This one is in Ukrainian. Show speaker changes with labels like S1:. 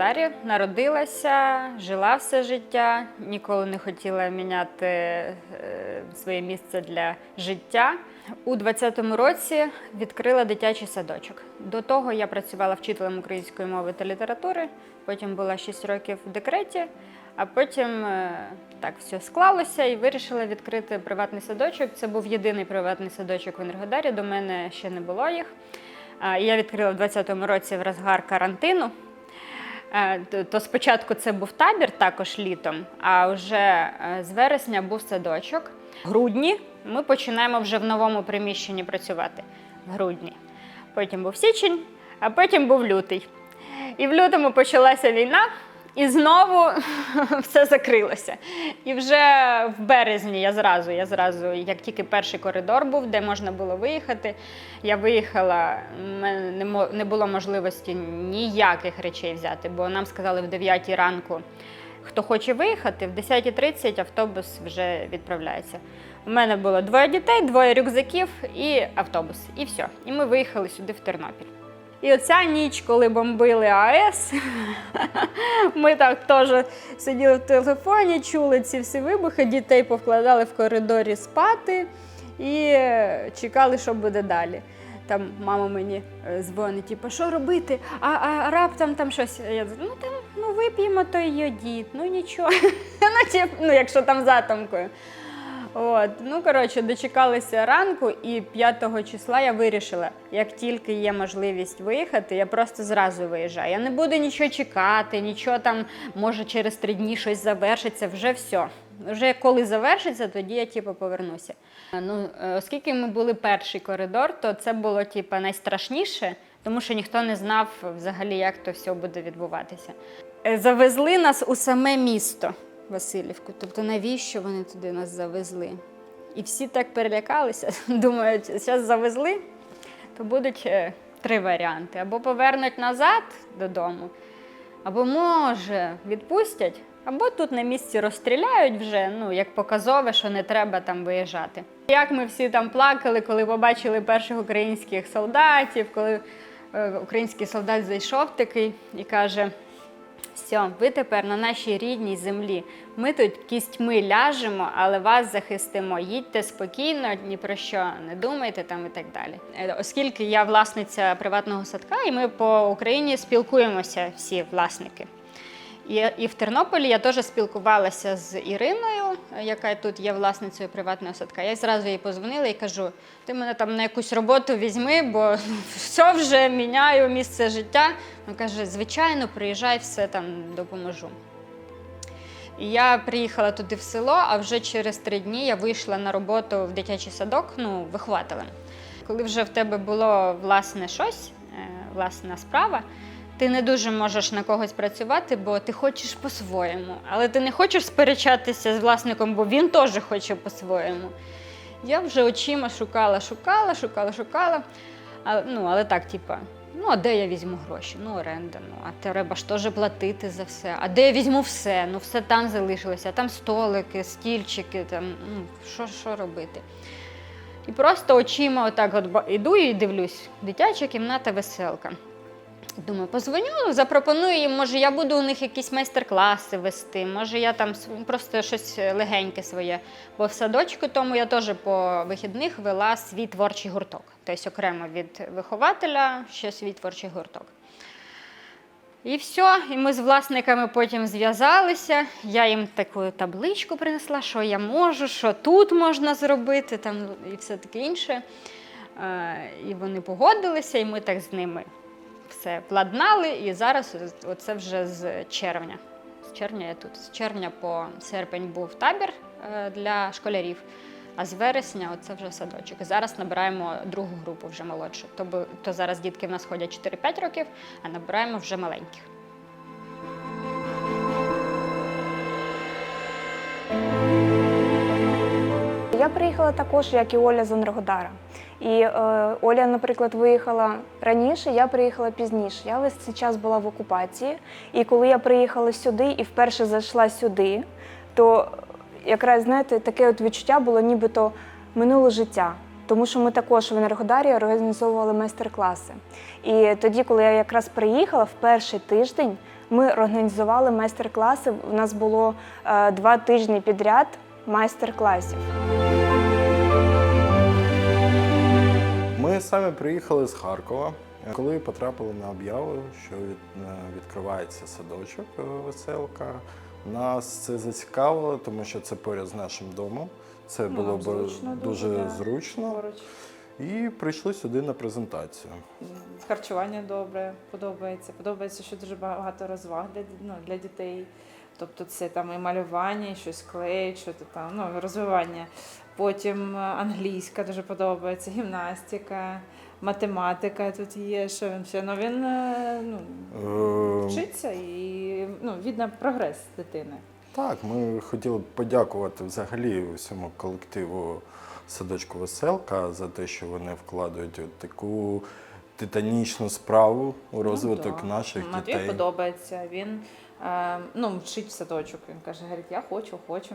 S1: Енергодарі, народилася, жила все життя, ніколи не хотіла міняти е, своє місце для життя. У 20-му році відкрила дитячий садочок. До того я працювала вчителем української мови та літератури, потім була 6 років в декреті, а потім е, так все склалося і вирішила відкрити приватний садочок. Це був єдиний приватний садочок в Енергодарі. До мене ще не було їх. Я відкрила в 20-му році в розгар карантину. Е, то- спочатку це був табір, також літом, а вже е, з вересня був садочок. В грудні ми починаємо вже в новому приміщенні працювати. В грудні. Потім був січень, а потім був лютий. І в лютому почалася війна, і знову все закрилося. І вже в березні я зразу, я зразу, як тільки перший коридор був, де можна було виїхати, я виїхала, не було можливості ніяких речей взяти, бо нам сказали в 9 ранку, хто хоче виїхати, в 10.30 автобус вже відправляється. У мене було двоє дітей, двоє рюкзаків і автобус. І все. І ми виїхали сюди в Тернопіль. І оця ніч, коли бомбили АЕС, ми так теж сиділи в телефоні, чули ці всі вибухи, дітей повкладали в коридорі спати і е, чекали, що буде далі. Там мама мені е, дзвонить, типу, що робити? А, а раптом там щось. Я ну там ну вип'ємо той йодід, ну нічого. ну, тип, ну, якщо там з атомкою. От, ну коротше, дочекалися ранку, і 5 числа я вирішила, як тільки є можливість виїхати, я просто зразу виїжджаю. Я не буду нічого чекати, нічого там, може, через три дні щось завершиться, вже все. Вже коли завершиться, тоді я типу, повернуся. Ну, е, оскільки ми були перший коридор, то це було типу, найстрашніше, тому що ніхто не знав взагалі, як то все буде відбуватися. Е, Завезли нас у саме місто. Васильівку. Тобто навіщо вони туди нас завезли? І всі так перелякалися, думають, зараз завезли, то будуть е, три варіанти: або повернуть назад додому, або може відпустять, або тут на місці розстріляють вже, ну як показове, що не треба там виїжджати. Як ми всі там плакали, коли побачили перших українських солдатів, коли е, український солдат зайшов такий і каже. Все, ви тепер на нашій рідній землі. Ми тут кістьми ляжемо, але вас захистимо. Їдьте спокійно, ні про що не думайте там і так далі. Е, Оскільки я власниця приватного садка, і ми по Україні спілкуємося всі власники. І, і в Тернополі я теж спілкувалася з Іриною, яка тут є власницею приватного садка. Я зразу їй позвонила і кажу: ти мене там на якусь роботу візьми, бо все вже міняю місце життя. Вона каже: звичайно, приїжджай, все там допоможу. І я приїхала туди в село, а вже через три дні я вийшла на роботу в дитячий садок, ну, вихователем. Коли вже в тебе було власне щось, е, власна справа, ти не дуже можеш на когось працювати, бо ти хочеш по-своєму. Але ти не хочеш сперечатися з власником, бо він теж хоче по-своєму. Я вже очима шукала, шукала, шукала, шукала. А, ну, але так, типа, ну а де я візьму гроші? Ну, оренда, ну, а треба ж теж платити за все. А де я візьму все? Ну, все там залишилося, там столики, стільчики, там, ну, що, що робити? І просто очима отак от іду і дивлюсь, дитяча кімната веселка. Думаю, позвоню, запропоную їм, може, я буду у них якісь майстер-класи вести, може я там просто щось легеньке своє. Бо в садочку тому я теж по вихідних вела свій творчий гурток. Тобто окремо від вихователя ще свій творчий гурток. І все, і ми з власниками потім зв'язалися. Я їм таку табличку принесла, що я можу, що тут можна зробити, там і все таке інше. Е, І вони погодилися, і ми так з ними все владнали. І зараз оце вже з червня. З червня я тут. З червня по серпень був табір е, для школярів, а з вересня оце вже садочок. Зараз набираємо другу групу вже молодшу. То, то зараз дітки в нас ходять 4-5 років, а набираємо вже маленьких.
S2: Я приїхала також, як і Оля з Енергодара. І е, Оля, наприклад, виїхала раніше, я приїхала пізніше. Я весь цей час була в окупації. І коли я приїхала сюди і вперше зайшла сюди, то якраз знаєте, таке от відчуття було нібито минуле життя. Тому що ми також в Енергодарі організовували майстер-класи. І тоді, коли я якраз приїхала, в перший тиждень Ми організували майстер-класи. У нас було е, два тижні підряд майстер-класів.
S3: Ми самі приїхали з Харкова, коли потрапили на об'яву, що е, відкривається садочок е, веселка. Нас це зацікавило, тому що це поряд з нашим домом. Це
S4: Ну,
S3: було б
S4: зручно
S3: дуже
S4: дуже, да.
S3: зручно.
S4: Поруч.
S3: І прийшли сюди на презентацію.
S4: Харчування добре, подобається. Подобається, що дуже багато розваг для, ну, для дітей. Тобто це там і малювання, і щось клеїть, що там, ну, розвивання. Потім е, англійська дуже подобається, гімнастика, математика тут є, що він ще. Ну він е, ну,
S3: Е,
S4: вчиться і ну, видно прогрес дитини.
S3: Так, ми хотіли б подякувати взагалі всьому колективу садочку Веселка за те, що вони вкладають таку титанічну справу у розвиток
S4: Ну, да.
S3: наших
S4: Матвій
S3: дітей.
S4: подобається. Він е, ну, вчить в садочок. Він каже, говорить, я хочу, хочу.